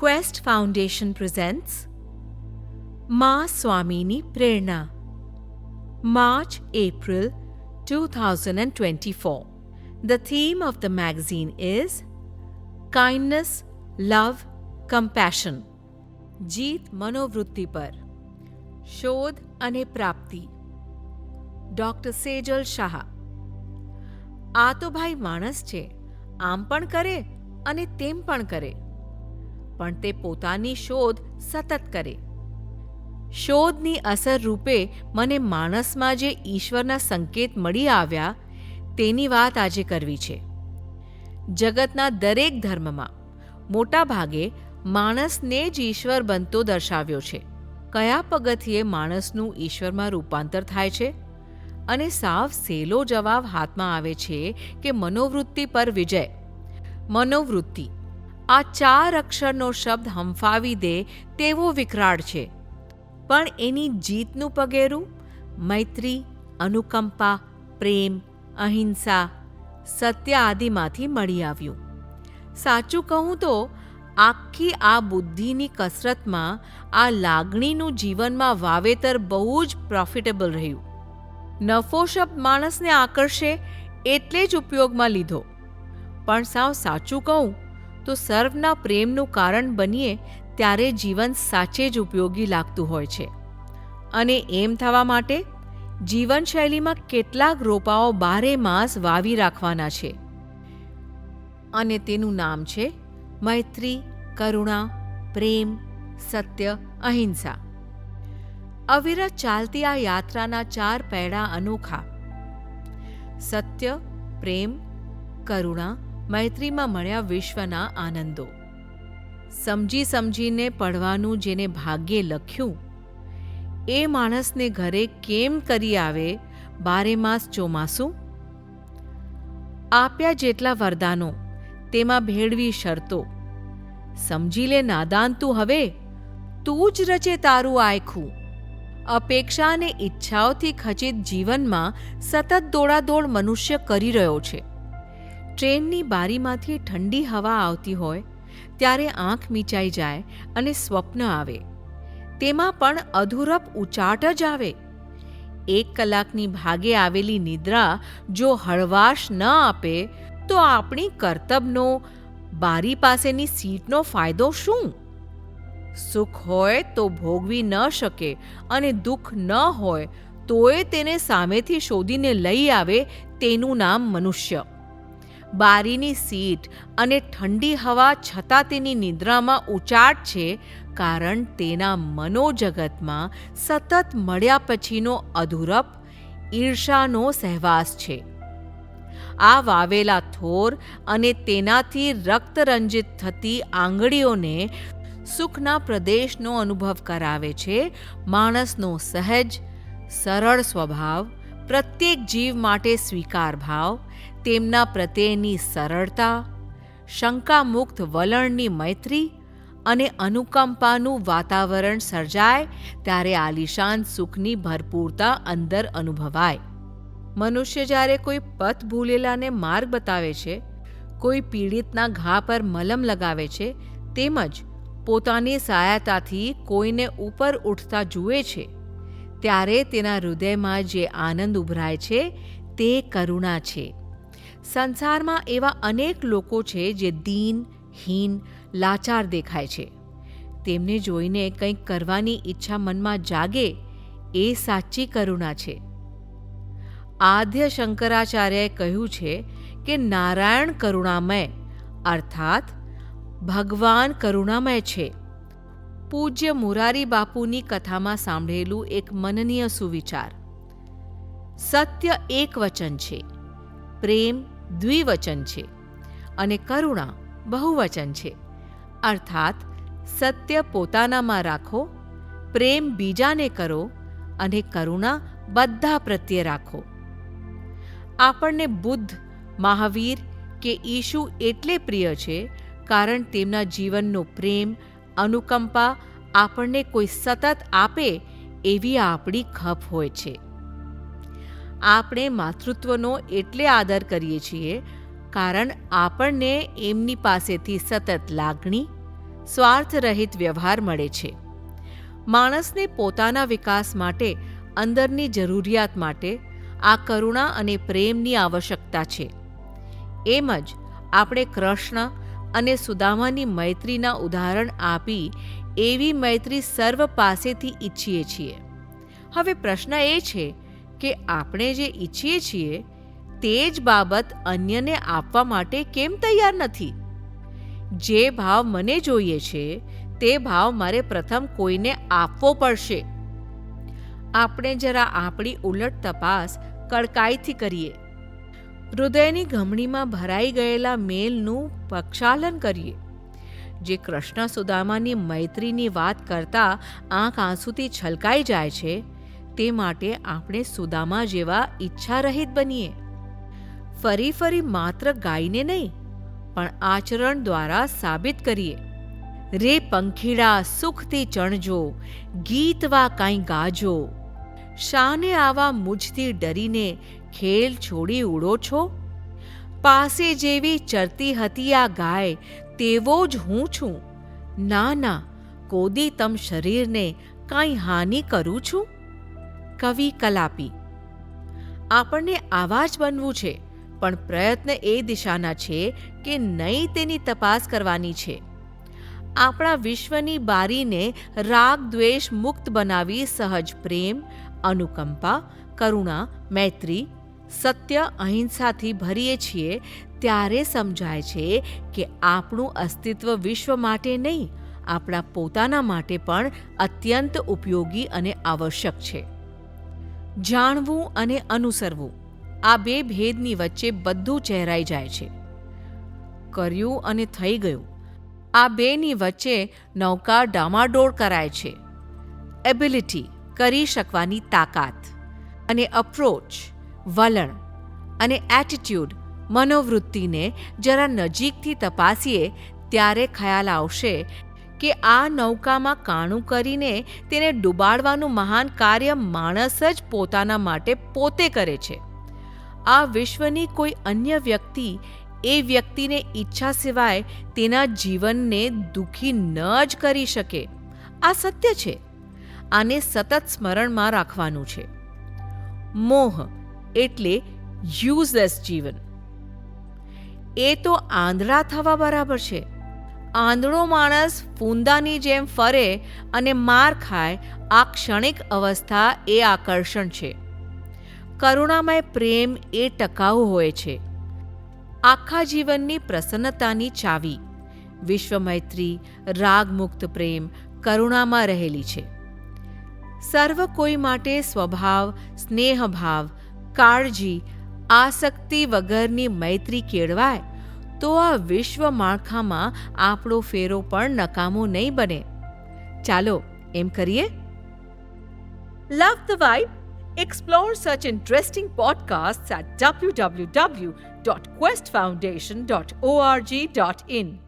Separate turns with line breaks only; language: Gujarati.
ક્વેસ્ટ ફાઉન્ડેશન પ્રેઝેન્ટ્સ મા સ્વામીની પ્રેરણા March April 2024 the theme of the magazine is kindness love compassion જીત મનોવૃત્તિ પર શોધ અને પ્રાપ્તિ ડોક્ટર સેજલ શાહ આ તો ભાઈ માણસ છે આમ પણ કરે અને તેમ પણ કરે પણ તે પોતાની શોધ સતત કરે. શોધની અસર રૂપે મને માણસમાં જે ઈશ્વરના સંકેત મળી આવ્યા, તેની વાત આજે કરવી છે. જગતના દરેક ધર્મમાં મોટા ભાગે માણસને જ ઈશ્વર બનતો દર્શાવ્યો છે. કયા પગથિયે માણસનું ઈશ્વરમાં રૂપાંતર થાય છે? અને સાવ સેલો જવાબ હાથમાં આવે છે કે મનોવૃત્તિ પર વિજય. મનોવૃત્તિ આ ચાર અક્ષરનો શબ્દ હંફાવી દે તેવો વિકરાળ છે. પણ એની જીતનું પગેરું, મૈત્રી, અનુકંપા, પ્રેમ, અહિંસા સત્ય આદિમાંથી મળી આવ્યું. સાચું કહું તો, આખી આ બુદ્ધિની કસરતમાં, આ લાગણીનું જીવનમાં વાવેતર બહુ જ પ્રોફિટેબલ રહ્યું. નફો શબ્દ માણસને આકર્ષે, એટલે જ ઉપયોગમાં લીધો. પણ સાવ સાચું કહું તો સર્વના પ્રેમનું કારણ બનીએ ત્યારે જીવન સાચે જ ઉપયોગી લાગતું હોય છે. અને એમ થવા માટે જીવનશૈલીમાં કેટલાક રોપાઓ બારે માસ વાવી રાખવાના છે. અને તેનું નામ છે મૈત્રી, કરુણા, પ્રેમ, સત્ય, અહિંસા. અવિરત ચાલતી આ યાત્રાના ચાર પૈડા અનોખા. સત્ય, પ્રેમ, કરુણા મૈત્રીમાં મળ્યા વિશ્વના આનંદો. સમજી સમજીને પડવાનું જેને ભાગ્યે લખ્યું, એ માણસને ઘરે કેમ કરી આવે, બારે માસ ચોમાસું? આપ્યા જેટલા વરદાનો, તેમાં ભેળવી શરતો. સમજી લે નાદાન તું હવે, તું જ રચે તારું આયખું. અપેક્ષા અને ઈચ્છાઓથી ખચિત જીવનમાં સતત દોડાદોડ મનુષ્ય કરી રહ્યો છે. ટ્રેનની બારીમાંથી ઠંડી હવા આવતી હોય, ત્યારે આંખ મીચાઈ જાય અને સ્વપ્ન આવે. તેમાં પણ અધૂરપ ઉચાટ જ આવે. એક કલાકની ભાગે આવેલી નિદ્રા જો હળવાશ ન આપે, તો આપણી કર્તબનો, બારી પાસેની સીટનો ફાયદો શું? સુખ હોય તો ભોગવી ન શકે અને દુઃખ ન હોય, તોય તેને સામેથી શોધીને લઈ આવે તેનું નામ મનુષ્ય. બારીની સીટ અને ઠંડી હવા છતાં તેની નિદ્રામાં ઉચાટ છે કારણ તેના મનોજગતમાં સતત મળ્યા પછીનો અધૂરપ ઈર્ષાનો સહેવાસ છે. આ વાવેલા થોર અને તેનાથી રક્તરંજિત થતી આંગળીઓને સુખના પ્રદેશનો અનુભવ કરાવે છે, માણસનો સહેજ, સરળ સ્વભાવ, પ્રત્યેક જીવ માટે સ્વીકાર ભાવ તેમના પ્રત્યેની સરળતા, શંકામુક્ત વલણની મૈત્રી અને અનુકંપાનું વાતાવરણ સર્જાય ત્યારે આલિશાન સુખની ભરપૂરતા અંદર અનુભવાય. મનુષ્ય જ્યારે કોઈ પથ ભૂલેલાને માર્ગ બતાવે છે, કોઈ પીડિતના ઘા પર મલમ લગાવે છે, તેમજ પોતાની સહાયતાથી કોઈને ઉપર ઉઠતા જુએ છે, ત્યારે તેના હૃદયમાં જે આનંદ ઉભરાય છે તે કરુણા છે. સંસારમાં એવા અનેક લોકો છે જે દીન, હીન, લાચાર દેખાય છે. તેમને જોઈને કંઈક કરવાની ઈચ્છા મનમાં જાગે એ સાચી કરુણા છે. આદ્ય શંકરાચાર્યએ કહ્યું છે કે નારાયણ કરુણામય, અર્થાત ભગવાન કરુણામય છે. પૂજ્ય મુરારી બાપુની કથામાં સાંભળેલું એક મનનીય સુવિચાર. સત્ય એક વચન છે. પ્રેમ દ્વિવચન છે અને કરુણા બહુવચન છે. અર્થાત, સત્ય પોતાનામાં રાખો, પ્રેમ બીજાને કરો અને કરુણા બધા પ્રત્યે રાખો. આપણને બુદ્ધ, મહાવીર કે ઈશુ એટલે પ્રિય છે કારણ તેમના જીવનનો પ્રેમ, અનુકંપા આપણને કોઈ સતત આપે એવી આપણી ખપ હોય છે. આપણે માતૃત્વનો એટલે આદર કરીએ છીએ, કારણ આપણને એમની પાસેથી સતત લાગણી, સ્વાર્થરહિત વ્યવહાર મળે છે. માણસને પોતાના વિકાસ માટે, અંદરની જરૂરિયાત માટે, આ કરુણા અને પ્રેમની આવશ્યકતા છે. એમ જ આપણે કૃષ્ણ અને સુદામાની મૈત્રીના ઉદાહરણ આપી એવી મૈત્રી સર્વ પાસેથી ઈચ્છીએ છીએ. હવે પ્રશ્ન એ છે કે આપણે જે ઈચ્છીએ છીએ, તે જ બાબત અન્યને આપવા માટે કેમ તૈયાર નથી? જે ભાવ મને જોઈએ છે, તે ભાવ મારે પ્રથમ કોઈને આપવો પડશે. આપણે જરા આપણી ઉલટ તપાસ કડકાઈથી કરીએ. હૃદયની ગમણીમાં ભરાઈ ગયેલા મેલનું પ્રક્ષાલન કરીએ. જે કૃષ્ણ સુદામાની મૈત્રીની વાત કરતા આંખ આંસુથી છલકાઈ જાય છે તે માટે આપણે સુદામા જેવા ઈચ્છારહિત બનીએ. ફરી ફરી માત્ર ગાઈને નહીં, પણ આચરણ દ્વારા સાબિત કરીએ. રે પંખીડા સુખથી ચણજો ગીતવા કાંઈ ગાજો. શાને આવા મુજથી ડરીને ખેલ છોડી ઉડો છો? પાસે જેવી ચરતી હતી આ ગાય, તેવો જ હું છું. ના ના, કોદી તમ શરીરને કાંઈ હાનિ કરું છું? કવિ કલાપી. આપણને આવા જ બનવું છે, પણ પ્રયત્ન એ દિશાના છે કે નહીં તેની તપાસ કરવાની છે. આપણા વિશ્વની બારીને રાગ દ્વેષ મુક્ત બનાવી સહજ પ્રેમ, અનુકંપા, કરુણા, મૈત્રી, સત્ય, અહિંસાથી ભરીએ છીએ ત્યારે સમજાય છે કે આપણું અસ્તિત્વ વિશ્વ માટે નહીં, આપણા પોતાના માટે પણ અત્યંત ઉપયોગી અને આવશ્યક છે. જાણવું અને અનુસરવું. આ બે ભેદની વચ્ચે બધું ચહેરાઈ જાય છે. કર્યું અને થઈ ગયું. આ બેની વચ્ચે નૌકા ડામાડોળ કરાય છે. એબિલિટી કરી શકવાની તાકાત અને અપ્રોચ વલણ અને એટીટ્યૂડ મનોવૃત્તિને જરા નજીકથી તપાસીએ ત્યારે ખ્યાલ આવશે કે આ નૌકામાં કાણું કરીને તેને ડૂબાડવાનું મહાન કાર્ય માણસ જ પોતાના માટે પોતે કરે છે. આ વિશ્વની કોઈ અન્ય વ્યક્તિ એ વ્યક્તિને ઈચ્છા સિવાય તેના જીવનને દુઃખી ન જ કરી શકે. આ સત્ય છે. આને સતત સ્મરણમાં રાખવાનું છે. મોહ એટલે યુઝલેસ જીવન. એ તો આંધળા થવા બરાબર છે. આંધળો માણસ ફૂંદાની જેમ ફરે અને માર ખાય, આ ક્ષણિક અવસ્થા એ આકર્ષણ છે. કરુણામય પ્રેમ એ ટકાઉ હોય છે. આખા જીવનની પ્રસન્નતાની ચાવી. વિશ્વમૈત્રી, રાગમુક્ત પ્રેમ કરુણામાં રહેલી છે. સર્વ કોઈ માટે સ્વભાવ, સ્નેહભાવ, કાળજી, આસક્તિ વગરની મૈત્રી કેળવાય? તો આ વિશ્વ માળખામાં આપણો ફેરો પણ નકામો નહીં બને ચાલો એમ કરીએ love the vibe Explore such interesting podcasts at www.questfoundation.org.in.